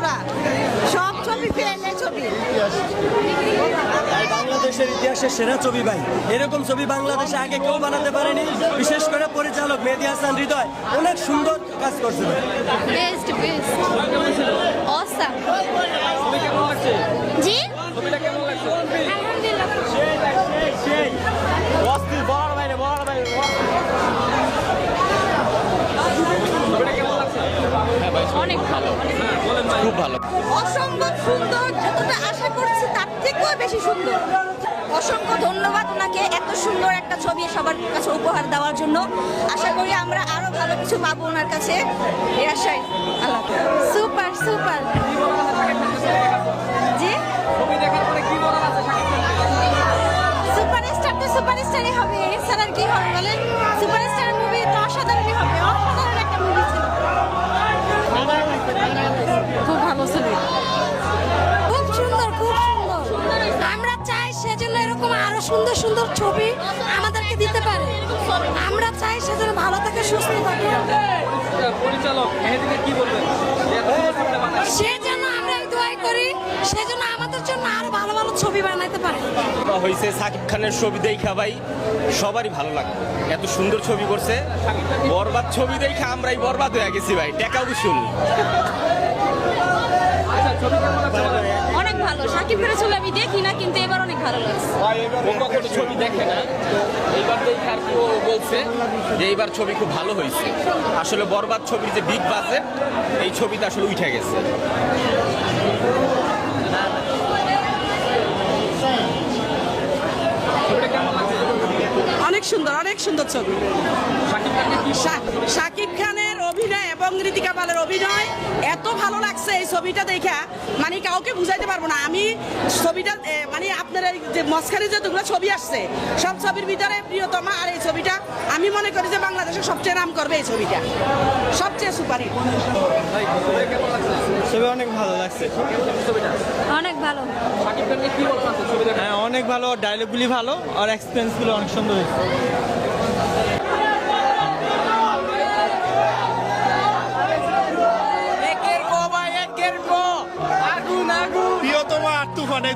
পুরা সব ছবি ফেলে ছবি। বাংলাদেশের ইতিহাসের সেরা ছবি ভাই। এরকম ছবি বাংলাদেশে আগে কেউ বানাতে পারেনি। বিশেষ করে পরিচালক মেহেদি হাসান হৃদয় অনেক সুন্দর কাজ করছে ভাই। বেস্ট বেস্ট অসাম জি? আলহামদুলিল্লাহ খুব ভালো। অসম্ভব সুন্দর যতটা আশা করছি তার থেকেও বেশি সুন্দর। অসংখ্য ধন্যবাদ ওনাকে এত সুন্দর একটা ছবি সবার কাছে উপহার দেওয়ার জন্য। আশা করি আমরা আরও ভালো কিছু পাবো ওনার কাছে। এই আশায় আল্লাহ সুপার সুপার। জি? সুপারস্টার তো সুপারস্টারই হবে। এছাড়া কি হবে বলেন? সুপারস্টার মুভি তো অসাধারণ সুন্দর সুন্দর ছবি আমাদেরকে দিতে পারে। আমরা চাই সে যেন ভালো থাকে সুস্থ থাকে। পরিচালক মেহেদিকে কি বলবেন? সেজন্য আমরা দোয়াই করি সেজন্য আমাদের জন্য আরও ভালো ভালো ছবি বানাইতে পারে। হয়েছে সাকিব খানের ছবি দেখা ভাই সবারই ভালো লাগে এত সুন্দর ছবি করছে বরবাদ ছবি দেখে আমরাই বরবাদ হয়ে গেছি ভাই টাকা উসুল ভালো সাকিব খানের ছবি আমি দেখি না কিন্তু এবার অনেক ভালো লাগছে। ও কখনো ছবি দেখে না। এইবার দেখে আর কি ও বলছে যে এইবার ছবি খুব ভালো হয়েছে। আসলে বরবাদ ছবির যে বিগ বাজেট এই ছবিটা আসলে উঠে গেছে। অনেক সুন্দর অনেক সুন্দর ছবি। খানের অভিনয় এবং ঋতিকা পালের অভিনয়। এত ভালো লাগছে এই ছবিটা দেখা। মানে কাউকে বুঝাইতে পারব না। আমি ছবিটা মানে আপনার এই যে মস্কারি যতগুলো ছবি আসছে সব ছবির ভিতরে প্রিয়তমা আর এই ছবিটা। আমি মনে করি যে বাংলাদেশে সবচেয়ে নাম করবে এই ছবিটা। সবচেয়ে সুপারহিট ছবি অনেক ভালো লাগছে। অনেক ভালো। হ্যাঁ অনেক ভালো। ডায়লগগুলি ভালো। আর এক্সপিরিয়েন্সগুলো অনেক সুন্দর হয়েছে।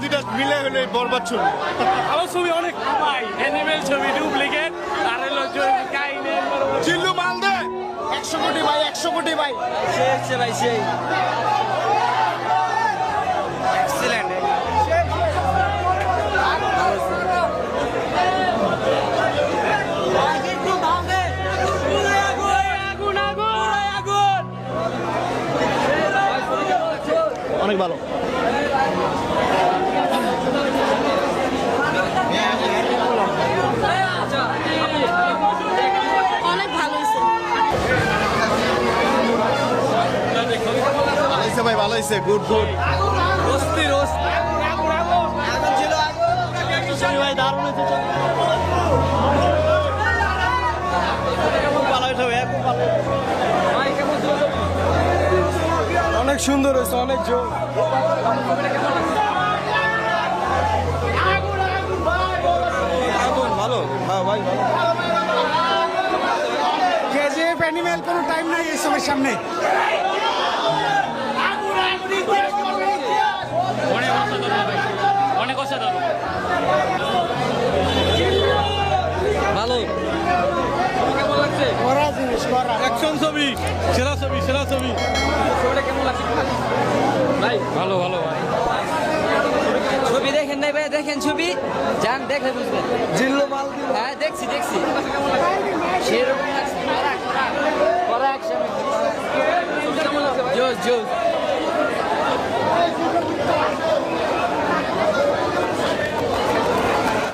দুইটা মিলে হলে বরবাদ ছবি। আমার ছবি অনেক ভাই অ্যানিমেল ছবি ডুপ্লিকেট আর হলো কাহিনী চিল্লু মাল দে একশো কোটি ভাই একশো কোটি ভাই। সে ভাই সেই। এক্সিলেন্ট অনেক ভালো। ভাই ভালো হয়েছে গুড গুড অস্থির অস্থির। আগুন ছিল আগুন ভাই দারুণ হয়েছে ভালো হয়েছে খুব ভালো। অনেক সুন্দর হয়েছে অনেক জোর। ভালো হ্যাঁ ভাই ভালো। কেজিএফ অ্যানিমেল কোনো টাইম নাই এই সবের সামনে। অনেক অসাধারণ ভালো অ্যাকশন ছবি সেরা ছবি সেরা ছবি ভালো ভালো ভাই ছবি দেখেন নাই ভাই দেখেন ছবি যান দেখলে বুঝবেন জিল্লো মাল হ্যাঁ দেখছি দেখছি সেরকম লাগছে করা, করা। করা action। জোস জোস